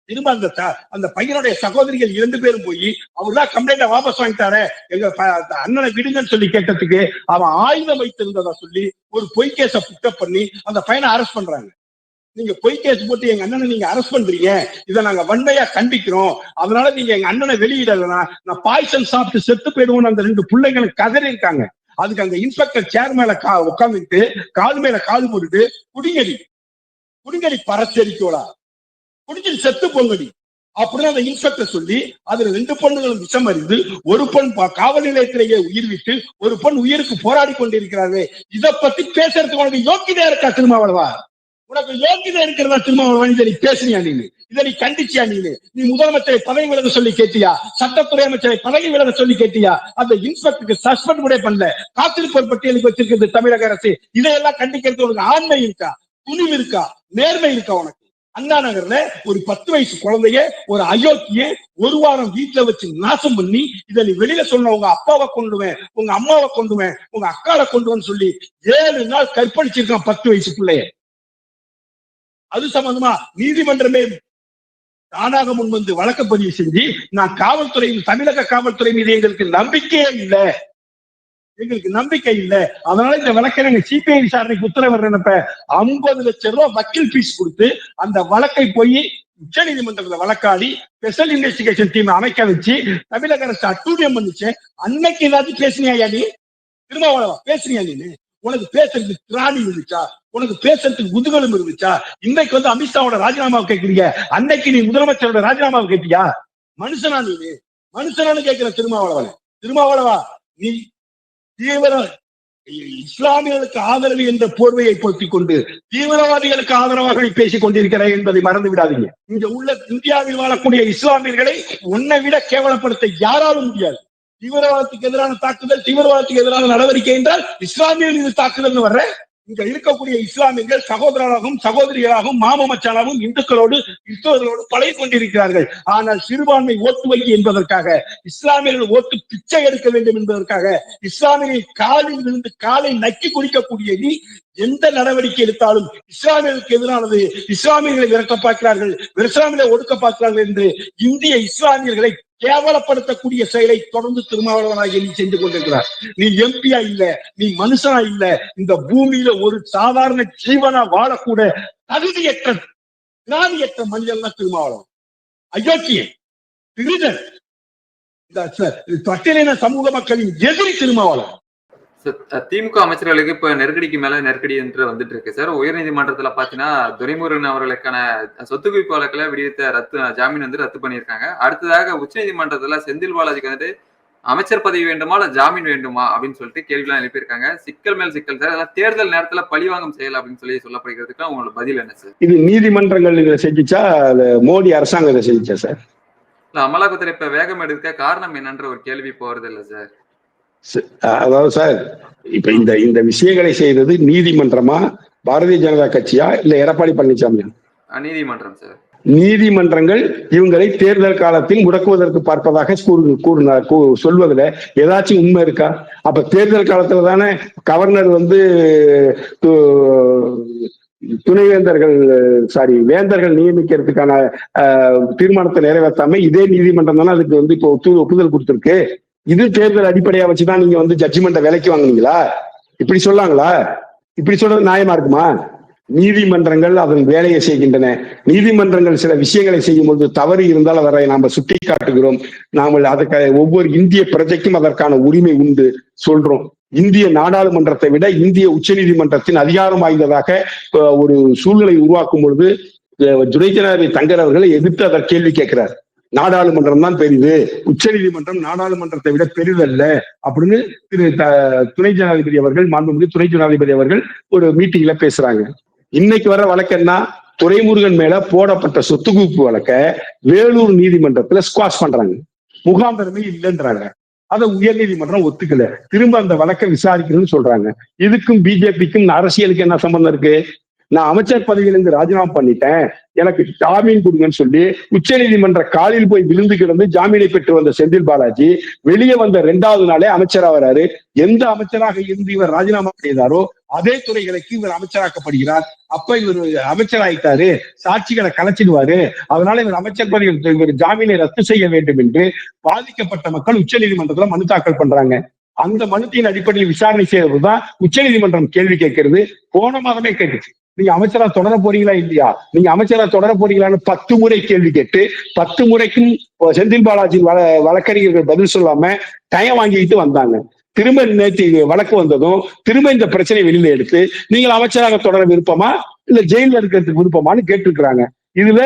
திரும்ப அந்த அந்த பையனுடைய சகோதரிகள் இரண்டு பேரும் போய் அவர் தான் கம்ப்ளைண்ட வாபஸ் வாங்கிட்டாரே. எங்க ப- அந்த அண்ணனை விடுங்கன்னு சொல்லி கேட்டதுக்கு அவன் ஆயுதம் வைத்திருந்ததா சொல்லி ஒரு பொய்கேச புட்டப் பண்ணி அந்த பையனை அரெஸ்ட் பண்றாங்க. நீங்க பொய் கேஸ் போட்டு எங்க அண்ணனை நீங்க அரெஸ்ட் பண்றீங்க. இதை நாங்க வன்மையா கண்டிக்கிறோம். அதனால நீங்க எங்க அண்ணனை வெளியிடலனா நான் பாய்சன் சாப்பிட்டு செத்து போயிடுவோம் அந்த ரெண்டு பிள்ளைங்களுக்கு கதறி இருக்காங்க அதுக்கு அந்த இன்ஸ்பெக்டர் சேர் மேல கா உட்காந்துட்டு காது மேல காது போட்டுட்டு குடிங்கடி. குடிங்கடி பறச்சரிக்கோடா குடிச்சிட்டு செத்து பொங்கடி. அப்படின்னு அந்த இன்ஸ்பெக்டர் சொல்லி அதுல ரெண்டு பொண்ணுகளும் விஷம் அறிந்து ஒரு பெண் காவல் நிலையத்திலேயே உயிர் விட்டு ஒரு பெண் உயிருக்கு போராடி கொண்டிருக்கிறார்கள். இதை பத்தி பேசுறதுக்கு உனக்கு யோக்கியதா இருக்கா திருமாவளவா? உனக்கு யோகிதை இருக்கிறதா திருமாவளவன் இதை நீ பேசுனியா நீ? இதை நீ கண்டிச்சியா நீ? நீ முதலமைச்சரை பதவி விலக சொல்லி கேட்டியா? சட்டத்துறை அமைச்சரை பதவி விலக சொல்லி கேட்டியா? அந்த இன்ஸ்பெக்டருக்கு சஸ்பெண்ட் கூட பண்ணல. காத்திருப்போர் பட்டியலுக்கு வச்சிருக்கிறது தமிழக அரசு. இதையெல்லாம் கண்டிக்கிறது உனக்கு ஆண்மை இருக்கா? துணிவு இருக்கா? நேர்மை இருக்கா உனக்கு? அண்ணா நகர்ல ஒரு பத்து வயசு குழந்தைய ஒரு அயோக்கிய ஒரு வாரம் வீட்டுல வச்சு நாசம் பண்ணி இதை நீ வெளியில சொன்ன உங்க அப்பாவை கொண்டுவேன் உங்க அம்மாவை கொண்டுவேன் உங்க அக்காவை கொண்டுவேன்னு சொல்லி ஏழு நாள் கற்பழிச்சிருக்கான் பத்து வயசு பிள்ளைய. அது சம்பந்தமா நீதிமன்றமே தானாக முன் வந்து வழக்கு பதிவு செஞ்சு நான் காவல்துறையும் தமிழக காவல்துறை மீது எங்களுக்கு நம்பிக்கையே இல்லை. எங்களுக்கு நம்பிக்கை இல்லை. அதனால இந்த வழக்கை நாங்க சிபிஐ விசாரணைக்கு உத்தரவிடுறப்ப ஐம்பது லட்சம் ரூபாய் வக்கீல் ஃபீஸ் கொடுத்து அந்த வழக்கை போய் உச்ச நீதிமன்றத்துல வழக்காடி ஸ்பெஷல் இன்வெஸ்டிகேஷன் டீம் அமைக்க வச்சு தமிழக அரசு அட்டூழியம் வந்துச்சு அன்னைக்கு ஏதாச்சும் பேசுனியா நீ? திருமாவளவா? பேசுனியா நீ? உனக்கு பேசுறதுக்கு திராணி இருந்துச்சா? உனக்கு பேசுறதுக்கு முதுகலும் இருந்துச்சா? இன்னைக்கு வந்து அமித்ஷாவோட ராஜினாமாவை கேட்கறீங்க. அன்னைக்கு நீ முதலமைச்சரோட ராஜினாமாவை கேட்டியா? மனுஷனா நீ? மனுஷனான்னு கேட்கிற திருமாவளவன். திருமாவளவா நீ தீவிர இஸ்லாமியர்களுக்கு ஆதரவு என்ற போர்வையை போர்த்திக் கொண்டு தீவிரவாதிகளுக்கு ஆதரவாக நீ பேசிக் கொண்டிருக்கிறாய் என்பதை மறந்து விடாதீங்க. இங்க உள்ள இந்தியாவில் வாழக்கூடிய இஸ்லாமியர்களை உன்னை விட கேவலப்படுத்த யாராலும் முடியாது. தீவிரவாதத்துக்கு எதிரான தாக்குதல் தீவிரவாதத்துக்கு எதிரான நடவடிக்கை என்றால் இஸ்லாமியர் மீது தாக்குதல் வர்ற இங்க இருக்கக்கூடிய இஸ்லாமியர்கள் சகோதரராகவும் சகோதரிகளாகவும் மாமமச்சானாகவும் இந்துக்களோடு கிறிஸ்தவர்களோடு பழகி கொண்டிருக்கிறார்கள். ஆனால் சிறுபான்மை ஓட்டு வங்கி என்பதற்காக இஸ்லாமியர்கள் ஓட்டு பிச்சை எடுக்க வேண்டும் என்பதற்காக இஸ்லாமியர்கள் காலில் இருந்து காலை நக்கி குடிக்கக்கூடிய நீ எந்த நடவடிக்கை எடுத்தாலும் இஸ்லாமியர்களுக்கு எதிரானது இஸ்லாமியர்களை விரட்ட பார்க்கிறார்கள் இஸ்லாமியர்களை ஒடுக்க பார்க்கிறார்கள் என்று இந்திய இஸ்லாமியர்களை கேவலப்படுத்தக்கூடிய செயலை தொடர்ந்து திருமாவளவனாக நீ செஞ்சு கொண்டிருக்கிறார். நீ எம்பியா இல்ல நீ மனுஷனா இல்ல இந்த பூமியில ஒரு சாதாரண ஜீவனா வாழக்கூட தகுதியற்ற திராணியற்ற மனிதன் தான் திருமாவளவன். அயோக்கியன் திருடன். இந்த ச- சமூக மக்களின் எதிரி திருமாவளவன். திமுக அமைச்சர்களுக்கு இப்ப நெருக்கடிக்கு மேல நெருக்கடி என்று வந்துட்டு இருக்கு. சார் உயர்நீதிமன்றத்துல பாத்தீங்கன்னா துரைமுருகன் அவர்களுக்கான சொத்து குவிப்பு வழக்குல விடுவித்த ரத்து ஜாமீன் வந்து ரத்து பண்ணியிருக்காங்க. அடுத்ததாக உச்சநீதிமன்றத்துல செந்தில் பாலாஜிக்கு வந்துட்டு அமைச்சர் பதவி வேண்டுமா இல்ல ஜாமீன் வேண்டுமா அப்படின்னு சொல்லிட்டு கேள்விலாம் எழுப்பியிருக்காங்க. சிக்கல் மேல் சிக்கல். சார் அதெல்லாம் தேர்தல் நேரத்துல பழிவாங்கும் செயல் அப்படின்னு சொல்லி சொல்லப்படுகிறதுக்கு உங்களோட பதில் என்ன சார் இது நீதிமன்றங்கள் இதை செஞ்சுச்சா? மோடி அரசாங்கம் இதை செஞ்சுச்சா சார் இல்ல அமலாக்கத்துறை இப்ப வேகம் எடுக்க காரணம் என்னன்ற ஒரு கேள்வி போறது இல்ல சார் அதாவது சார் இப்ப இந்த இந்த விஷயங்களை செய்தது நீதிமன்றமா? பாரதிய ஜனதா கட்சியா? இல்ல எடப்பாடி பழனிசாமியா? நீதிமன்றம் சார். நீதிமன்றங்கள் இவங்களை தேர்தல் காலத்தில் முடக்குவதற்கு பார்ப்பதாக கூறு கூறினார் சொல்வதுல ஏதாச்சும் உண்மை இருக்கா? அப்ப தேர்தல் காலத்துல தானே கவர்னர் வந்து துணைவேந்தர்கள் சாரி வேந்தர்கள் நியமிக்கிறதுக்கான தீர்மானத்தை நிறைவேற்றாம இதே நீதிமன்றம் தானே அதுக்கு வந்து இப்போ ஒத்து ஒப்புதல் கொடுத்திருக்கு. இது தேர்தல் அடிப்படையா வச்சுதான் நீங்க வந்து ஜட்ஜ்மெண்ட்டை விலைக்கு வாங்குனீங்களா? இப்படி சொல்லாங்களா? இப்படி சொல்றது நியாயமா இருக்குமா? நீதிமன்றங்கள் அதன் வேலையை செய்கின்றன. நீதிமன்றங்கள் சில விஷயங்களை செய்யும் பொழுது தவறு இருந்தால் அவரை நாம சுட்டி காட்டுகிறோம் நாம அதுக்கு ஒவ்வொரு இந்திய பிரஜைக்கும் அதற்கான உரிமை உண்டு சொல்றோம். இந்திய நாடாளுமன்றத்தை விட இந்திய உச்ச நீதிமன்றத்தின் அதிகாரம் வாய்ந்ததாக ஒரு சூழ்நிலை உருவாக்கும் பொழுது அஹ், தங்கர் அவர்களை எதிர்த்து அதற்கு கேள்வி கேட்கிறார். நாடாளுமன்றம் தான் பெரிது. உச்சநீதிமன்றம் நாடாளுமன்றத்தை விட பெரிதல்ல. அப்படின்னு திரு துணை ஜனாதிபதி அவர்கள் மாண்புமிகு துணை ஜனாதிபதி அவர்கள் ஒரு மீட்டிங்ல பேசுறாங்க. இன்னைக்கு வர வழக்கென்னா துரைமுருகன் மேல போடப்பட்ட சொத்து குவிப்பு வழக்க வேலூர் நீதிமன்றத்துல ஸ்குவாஷ் பண்றாங்க. முகாந்தரமே இல்லைன்றாங்க. அதை உயர் நீதிமன்றம் ஒத்துக்கல. திரும்ப அந்த வழக்கை விசாரிக்கணும்னு சொல்றாங்க. இதுக்கும் பிஜேபிக்கும் அரசியலுக்கு என்ன சம்பந்தம் இருக்கு? நான் அமைச்சர் பதவியிலிருந்து ராஜினாமா பண்ணிட்டேன். எனக்கு ஜாமீன் கொடுங்கன்னு சொல்லி உச்ச நீதிமன்ற காலில் போய் விழுந்து கிடந்து ஜாமீனை பெற்று வந்த செந்தில் பாலாஜி வெளியே வந்த இரண்டாவது நாளே அமைச்சரா வராரு. எந்த அமைச்சராக இருந்து இவர் ராஜினாமா செய்தாரோ அதே துறைகளுக்கு இவர் அமைச்சராக்கப்படுகிறார். அப்ப இவர் அமைச்சராயிட்டாரு சாட்சிகளை கலைச்சிடுவாரு. அதனால இவர் அமைச்சர் பதவி இவர் ஜாமீனை ரத்து செய்ய வேண்டும் என்று பாதிக்கப்பட்ட மக்கள் உச்ச நீதிமன்றத்துல மனு தாக்கல் பண்றாங்க. அந்த மனுத்தின் அடிப்படையில் விசாரணை செய்வதுதான் உச்ச நீதிமன்றம் கேள்வி கேட்கிறது. போன மாதமே கேட்டுச்சு. நீங்க அமைச்சரா தொடர போறீங்களா இல்லையா? நீங்க அமைச்சரா தொடர போறீங்களான்னு பத்து முறை கேள்வி கேட்டு பத்து முறைக்கும் செந்தில் பாலாஜி வழ வழக்கறிஞர்கள் பதில் சொல்லாம டயம் வாங்கிக்கிட்டு வந்தாங்க. திரும்ப நேற்று வழக்கு வந்ததும் திரும்ப இந்த பிரச்சனை வெளியில எடுத்து நீங்கள் அமைச்சராக தொடர விருப்பமா? இல்ல ஜெயில இருக்கிறதுக்கு விருப்பமான்னு கேட்டிருக்கிறாங்க. இதுல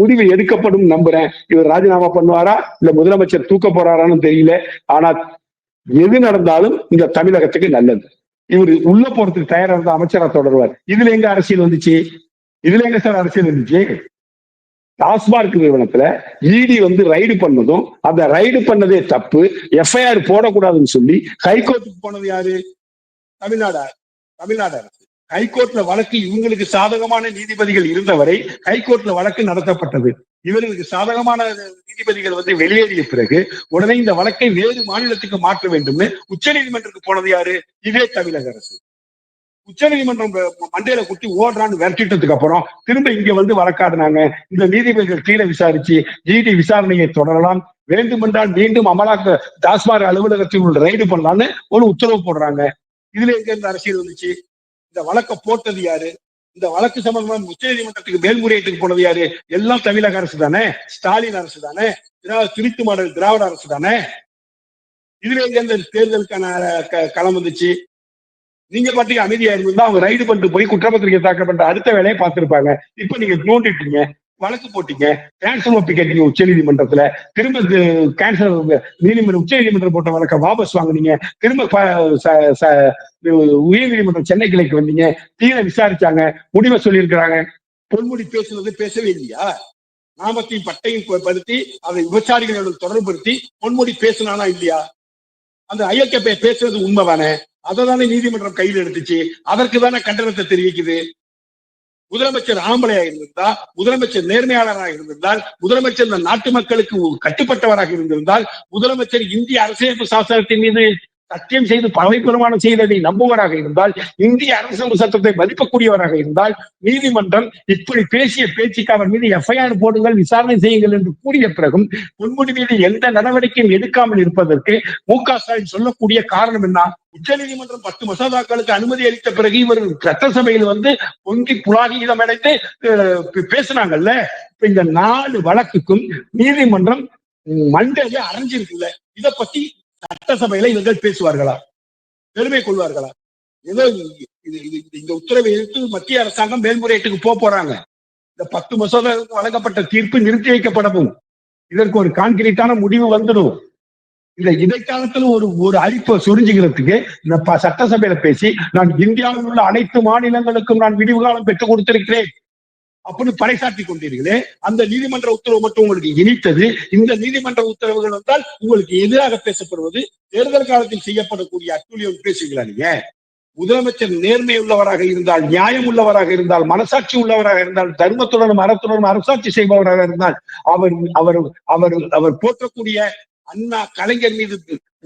முடிவு எடுக்கப்படும் நம்புறேன். இவர் ராஜினாமா பண்ணுவாரா? இல்ல முதலமைச்சர் தூக்க போறாரான்னு தெரியல. ஆனா எது நடந்தாலும் இந்த தமிழகத்துக்கு நல்லது. இவர் உள்ள போறதுக்கு தயாரா இருந்த அமைச்சரா தொடருவார். இதுல எங்க அரசியல் வந்துச்சு? இதுல எங்க சார் அரசியல் இருந்துச்சு டாஸ்மார்க் நிறுவனத்துல இடி வந்து ரைடு பண்ணதும் அந்த ரைடு பண்ணதே தப்பு. எஃப்ஐஆர் போடக்கூடாதுன்னு சொல்லி ஹைகோர்ட்டுக்கு போனது யாரு? தமிழ்நாடு தமிழ்நாடு அரசு. ஹைகோர்ட்ல வழக்கு இவங்களுக்கு சாதகமான நீதிபதிகள் இருந்தவரை ஹைகோர்ட்ல வழக்கு நடத்தப்பட்டது. இவர்களுக்கு சாதகமான நீதிபதிகள் வந்து வெளியேறிய பிறகு உடனே இந்த வழக்கை வேறு மாநிலத்துக்கு மாற்ற வேண்டும்னு உச்சநீதிமன்றத்துக்கு போனது யாரு? இதே தமிழக அரசு. உச்சநீதிமன்றம் மண்டையில குத்தி ஓடுறான்னு விரட்டிட்டதுக்கு அப்புறம் திரும்ப இங்க வந்து வழக்காடுனாங்க. இந்த நீதிபதிகள் கீழே விசாரிச்சு ஜிடி விசாரணையை தொடரலாம். வேண்டுமென்றால் மீண்டும் அமலாக்க டாஸ்மாக் அலுவலகத்தில் உள்ள ரைடு பண்ணலாம்னு ஒரு உத்தரவு போடுறாங்க. இதுல எங்க இருந்து அரசியல் வந்துச்சு? இந்த வழக்க போட்டது யாரு? இந்த வழக்கு சம்பந்தமா உச்ச நீதிமன்றத்துக்கு மேல்முறையீட்டுக்கு போனது யாரு? எல்லாம் தமிழக அரசு தானே? ஸ்டாலின் அரசு தானே? திரா- திருத்து மாடல் திராவிட அரசு தானே? இதுல எங்க இந்த தேர்தலுக்கான க- களம் வந்துச்சு? நீங்க பாட்டுக்கு அமைதியா இருந்தா அவங்க ரைடு பண்ணிட்டு போய் குற்றப்பத்திரிகை தாக்கல் பண்ற அடுத்த வேலையை பார்த்திருப்பாங்க. இப்ப நீங்க தூண்டிட்டீங்க. வழக்கு போட்டீங்க. கேன்சல் ஒப்பி கேட்டீங்க உச்ச நீதிமன்றத்துல திரும்ப கேன்சல் நீதிமன்றம் உச்ச நீதிமன்றம் போட்ட வழக்க வாபஸ் வாங்கினீங்க. திரும்ப ச- ச- உயர் நீதிமன்றம் சென்னை கிளைக்கு வந்தீங்க. தீர விசாரிச்சாங்க. முடிவை சொல்லியிருக்கிறாங்க. பொன்முடி பேசுனது பேசவே இல்லையா? நாமத்தையும் பட்டையும் ப- படுத்தி அதை விபச்சாரிகளோட தொடர்புபடுத்தி பொன்முடி பேசினானா இல்லையா? அந்த ஐயக்க பேசுறது உண்மைதானே? அதை தானே நீதிமன்றம் கையில் எடுத்துச்சு. அதற்கு தானே கண்டனத்தை தெரிவிக்குது? முதலமைச்சர் ஆம்பளையாக இருந்திருந்தால் முதலமைச்சர் நேர்மையாளராக இருந்திருந்தால் முதலமைச்சர் இந்த நாட்டு மக்களுக்கு கட்டுப்பட்டவராக இருந்திருந்தால் முதலமைச்சர் இந்திய அரசியலமைப்பு சாசனத்தின் மீது சத்தியம் செய்து பதவி பிரமாணம் செய்ததை நம்புவராக இருந்தால் இந்திய அரசியல் சட்டத்தை மதிக்கக்கூடியவராக இருந்தால் நீதிமன்றம் இப்படி பேசிய பேச்சுக்கு அவர் மீது எஃப்ஐஆர் போடுங்கள் விசாரணை செய்யுங்கள் என்று கூறிய பிறகும் பொன்முடி மீது எந்த நடவடிக்கையும் எடுக்காமல் இருப்பதற்கு மு க ஸ்டாலின் சொல்லக்கூடிய காரணம் என்ன? உச்ச நீதிமன்றம் பத்து மசோதாக்களுக்கு அனுமதி அளித்த பிறகு இவர் சட்டசபையில் வந்து பொங்கி புலாகிதம் அடைந்து பேசினாங்கல்ல பே- பேசுனாங்கல்ல? இப்ப இந்த நாலு வழக்குக்கும் நீதிமன்றம் மண்டையில அரைஞ்சிருக்குல்ல. இதை பத்தி சட்டசபையில இவர்கள் பேசுவார்களா? பெருமை கொள்வார்களா? ஏதோ இது இது இந்த உத்தரவை எதிர்த்து மத்திய அரசாங்கம் மேல்முறையீட்டுக்கு போக போறாங்க. இந்த பத்து மசோதாவுக்கு வழங்கப்பட்ட தீர்ப்பு நிறுத்தி வைக்கப்படவும். இதற்கு ஒரு கான்கிரீட்டான முடிவு வந்துடும். இந்த இடைக்காலத்துல ஒரு ஒரு அழிப்பை சுரிஞ்சுக்கிறதுக்கு இந்த ப- சட்டசபையில பேசி நான் இந்தியாவில் உள்ள அனைத்து மாநிலங்களுக்கும் நான் விடிவு காலம் பெற்றுக் கொடுத்திருக்கிறேன். அப்படின்னு பறைசாட்டி கொண்டீர்களே அந்த நீதிமன்ற உத்தரவு மட்டும் உங்களுக்கு இனித்தது. இந்த நீதிமன்ற உத்தரவுகள் வந்தால் உங்களுக்கு எதிராக பேசப்படுவது தேர்தல் காலத்தில் செய்யப்படக்கூடிய அட்டூழியம் பேசுகிறா நீங்க? முதலமைச்சர் நேர்மை உள்ளவராக இருந்தால் நியாயம் உள்ளவராக இருந்தால் மனசாட்சி உள்ளவராக இருந்தால் தர்மத்துடனும் அறத்துடனும் அரசாட்சி செய்பவராக இருந்தால் அவர் அவர் அவர் அவர் போற்றக்கூடிய அண்ணா கலைஞர் மீது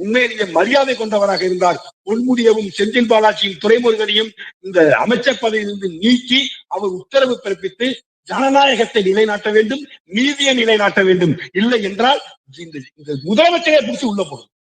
உண்மையிலேயே மரியாதை கொண்டவராக இருந்தார். பொன்முடியவும் செந்தில் பாலாஜியும் துறைமுருகனையும் இந்த அமைச்சர் பதவியிலிருந்து நீக்கி அவர் உத்தரவு பிறப்பித்து ஜனநாயகத்தை நிலைநாட்ட வேண்டும் நீதியை நிலைநாட்ட வேண்டும். இல்லை என்றால் இந்த இந்த முதலமைச்சரை பிடிச்சு உள்ள போகும்